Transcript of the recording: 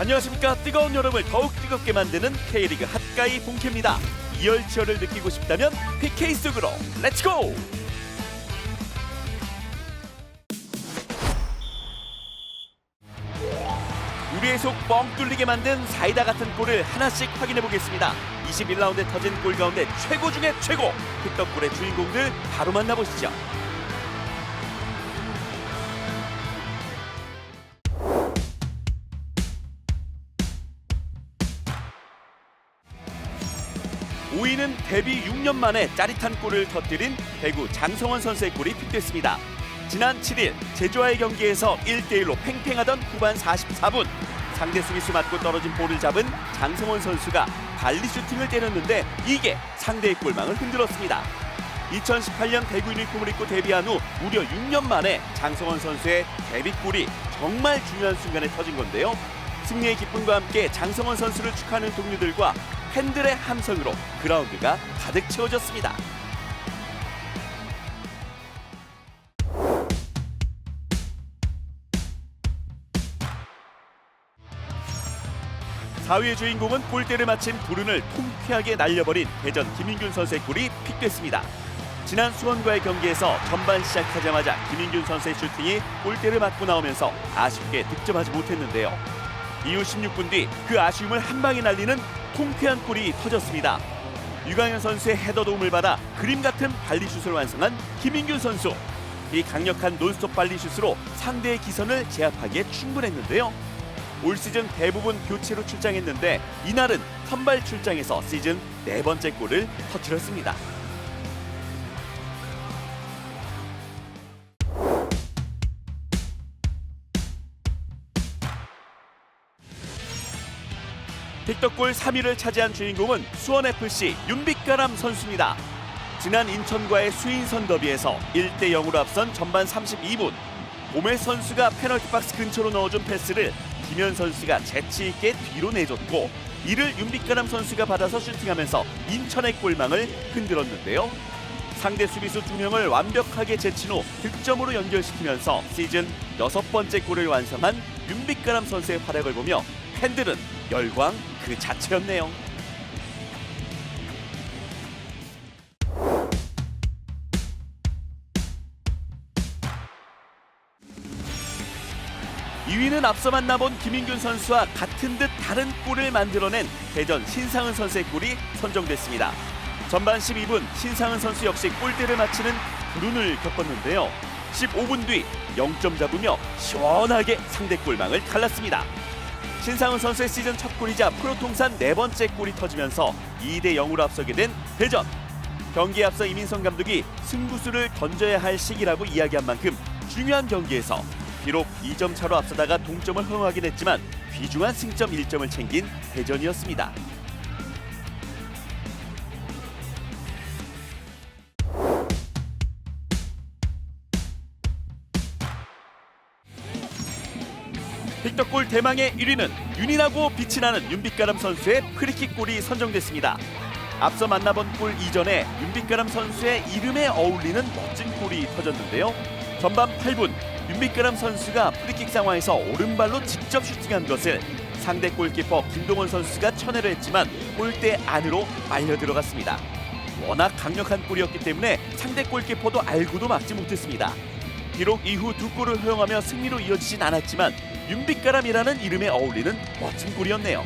안녕하십니까. 뜨거운 여름을 더욱 뜨겁게 만드는 K리그 핫가이 본캐입니다. 이열치열을 느끼고 싶다면 PK 속으로 렛츠고 우리의 속 뻥 뚫리게 만든 사이다 같은 골을 하나씩 확인해 보겠습니다. 21라운드에 터진 골 가운데 최고 중에 최고! 흑덕골의 주인공들 바로 만나보시죠 오위는 데뷔 6년 만에 짜릿한 골을 터뜨린 배구 장성원 선수의 골이 픽됐습니다. 지난 7일 제주와의 경기에서 1대1로 팽팽하던 후반 44분 상대 수비수 맞고 떨어진 볼을 잡은 장성원 선수가 발리 슈팅을 때렸는데 이게 상대의 골망을 흔들었습니다. 2018년 배구 유니폼을 입고 데뷔한 후 무려 6년 만에 장성원 선수의 데뷔골이 정말 중요한 순간에 터진 건데요. 승리의 기쁨과 함께 장성원 선수를 축하하는 동료들과 팬들의 함성으로 그라운드가 가득 채워졌습니다. 사위의 주인공은 골대를 맞힌 불운을 통쾌하게 날려버린 대전 김인균 선수의 골이 픽됐습니다. 지난 수원과의 경기에서 전반 시작하자마자 김인균 선수의 슈팅이 골대를 맞고 나오면서 아쉽게 득점하지 못했는데요. 이후 16분 뒤 그 아쉬움을 한 방에 날리는 통쾌한 골이 터졌습니다. 유강현 선수의 헤더 도움을 받아 그림 같은 발리슛을 완성한 김인균 선수. 이 강력한 논스톱 발리슛으로 상대의 기선을 제압하기에 충분했는데요. 올 시즌 대부분 교체로 출장했는데 이날은 선발 출장에서 시즌 네 번째 골을 터뜨렸습니다. 픽덕골 3위를 차지한 주인공은 수원FC 윤빛가람 선수입니다. 지난 인천과의 수인선 더비에서 1대 0으로 앞선 전반 32분 오멜 선수가 페널티 박스 근처로 넣어준 패스를 김현 선수가 재치 있게 뒤로 내줬고 이를 윤빛가람 선수가 받아서 슈팅하면서 인천의 골망을 흔들었는데요. 상대 수비수 두 명을 완벽하게 제친 후 득점으로 연결시키면서 시즌 여섯 번째 골을 완성한 윤빛가람 선수의 활약을 보며 팬들은 열광 그 자체였네요. 이위는 앞서 만나본 김인균 선수와 같은 듯 다른 골을 만들어낸 대전 신상은 선수의 골이 선정됐습니다. 전반 12분 신상은 선수 역시 골대를 맞히는 불운을 겪었는데요. 15분 뒤 0점 잡으며 시원하게 상대 골망을 갈랐습니다. 신상훈 선수의 시즌 첫 골이자 프로 통산 네 번째 골이 터지면서 2대 0으로 앞서게 된 대전. 경기에 앞서 이민성 감독이 승부수를 던져야 할 시기라고 이야기한 만큼 중요한 경기에서 비록 2점 차로 앞서다가 동점을 허용하긴 했지만 귀중한 승점 1점을 챙긴 대전이었습니다. 픽덕골 대망의 1위는 윤이라고 빛이 나는 윤빛가람 선수의 프리킥 골이 선정됐습니다. 앞서 만나본 골 이전에 윤빛가람 선수의 이름에 어울리는 멋진 골이 터졌는데요. 전반 8분 윤빛가람 선수가 프리킥 상황에서 오른발로 직접 슈팅한 것을 상대 골키퍼 김동원 선수가 천회를 했지만 골대 안으로 말려 들어갔습니다. 워낙 강력한 골이었기 때문에 상대 골키퍼도 알고도 막지 못했습니다. 비록 이후 두 골을 허용하며 승리로 이어지진 않았지만 윤빛가람이라는 이름에 어울리는 멋진 골이었네요.